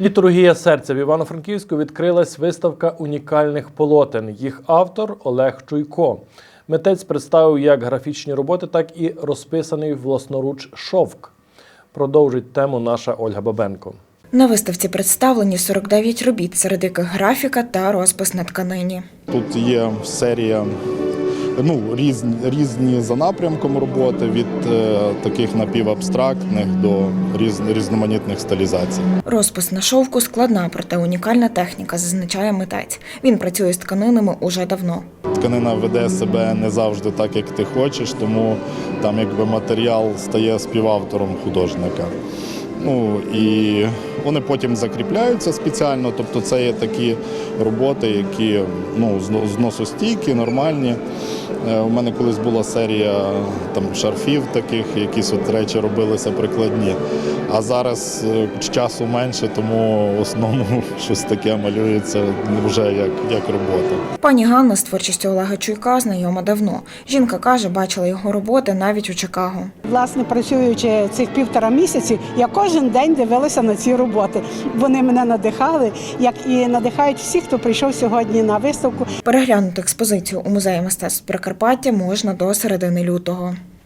Літургія серця в Івано-Франківську відкрилась виставка унікальних полотен. Їх автор Олег Чуйко. Митець представив як графічні роботи, так і розписаний власноруч шовк. Продовжить тему наша Ольга Бабенко. На виставці представлені 49 робіт, серед яких графіка та розпис на тканині. Тут є серія ну, різні, різні за напрямком роботи від е, таких напівабстрактних до різ, різноманітних стилізацій. Розпис на шовку складна, проте унікальна техніка, зазначає митець. Він працює з тканинами уже давно. Тканина веде себе не завжди так, як ти хочеш, тому там якби матеріал стає співавтором художника. Ну і вони потім закріпляються спеціально, тобто це є такі роботи, які ну, зно- зносостійкі, нормальні. Е, У мене колись була серія там шарфів таких, якісь от речі робилися прикладні. А зараз е, часу менше, тому в основному щось таке малюється вже як, як робота. Пані Ганна з творчістю Олега Чуйка знайома давно. Жінка каже, бачила його роботи навіть у Чикаго. Власне, працюючи цих півтора місяці, я кожен день дивилася на ці роботи. Вони мене надихали, як і надихають всіх, хто прийшов сьогодні на виставку. Переглянути експозицію у музеї мистецтв Прикарпаття можна до середини лютого.